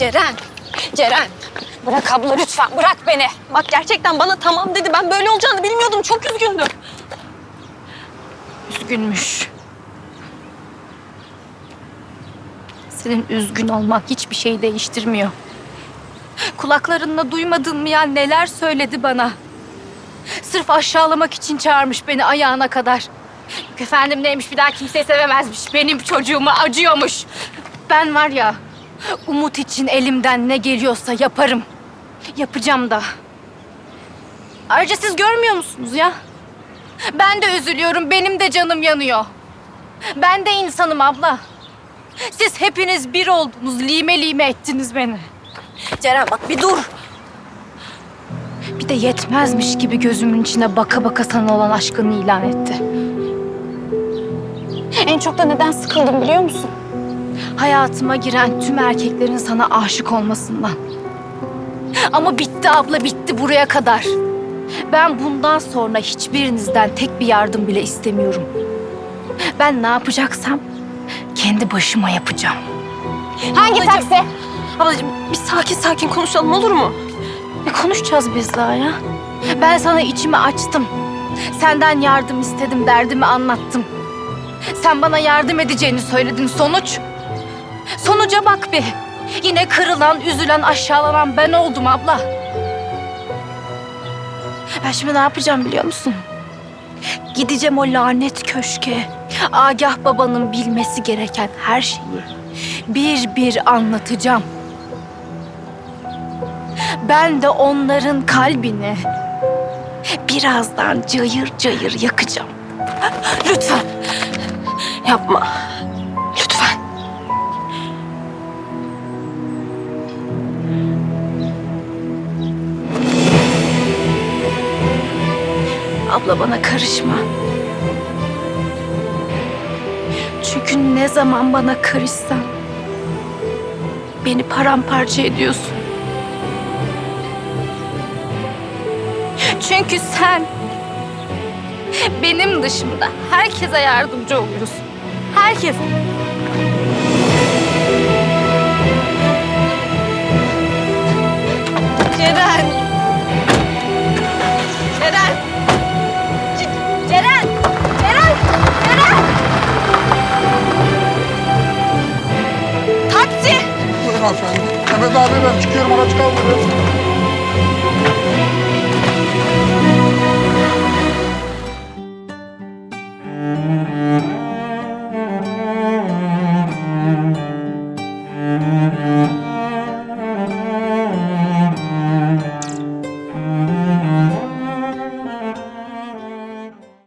Ceren. Ceren. Bırak abla lütfen bırak beni. Bak gerçekten bana tamam dedi. Ben böyle olacağını bilmiyordum. Çok üzgündüm. Üzgünmüş. Senin üzgün olmak hiçbir şey değiştirmiyor. Kulaklarınla duymadın mı ya neler söyledi bana. Sırf aşağılamak için çağırmış beni ayağına kadar. Efendim neymiş bir daha kimseyi sevemezmiş. Benim çocuğuma acıyormuş. Ben var ya Umut için elimden ne geliyorsa yaparım. Yapacağım da. Ayrıca siz görmüyor musunuz ya? Ben de üzülüyorum. Benim de canım yanıyor. Ben de insanım abla. Siz hepiniz bir oldunuz. Lime lime ettiniz beni. Ceren bak bir dur. Bir de yetmezmiş gibi gözümün içine baka baka sana olan aşkını ilan etti. En çok da neden sıkıldım biliyor musun? Hayatıma giren tüm erkeklerin sana aşık olmasından. Ama bitti abla bitti buraya kadar. Ben bundan sonra hiçbirinizden tek bir yardım bile istemiyorum. Ben ne yapacaksam kendi başıma yapacağım. Hangi taksi? Ablacığım bir sakin sakin konuşalım olur mu? Ne konuşacağız biz daha ya? Ben sana içimi açtım. Senden yardım istedim, derdimi anlattım. Sen bana yardım edeceğini söyledin. Sonuç? Sonuca bak bir. Yine kırılan, üzülen, aşağılanan ben oldum abla. Ben şimdi ne yapacağım biliyor musun? Gideceğim o lanet köşke. Agah babanın bilmesi gereken her şeyi bir bir anlatacağım. Ben de onların kalbini birazdan cayır cayır yakacağım. Lütfen. Yapma. Abla bana karışma. Çünkü ne zaman bana karışsan beni paramparça ediyorsun. Çünkü sen benim dışımda herkese yardımcı oluyorsun. Herkese. Hanımefendi. Mehmet abi ben çıkıyorum araç kaldırın.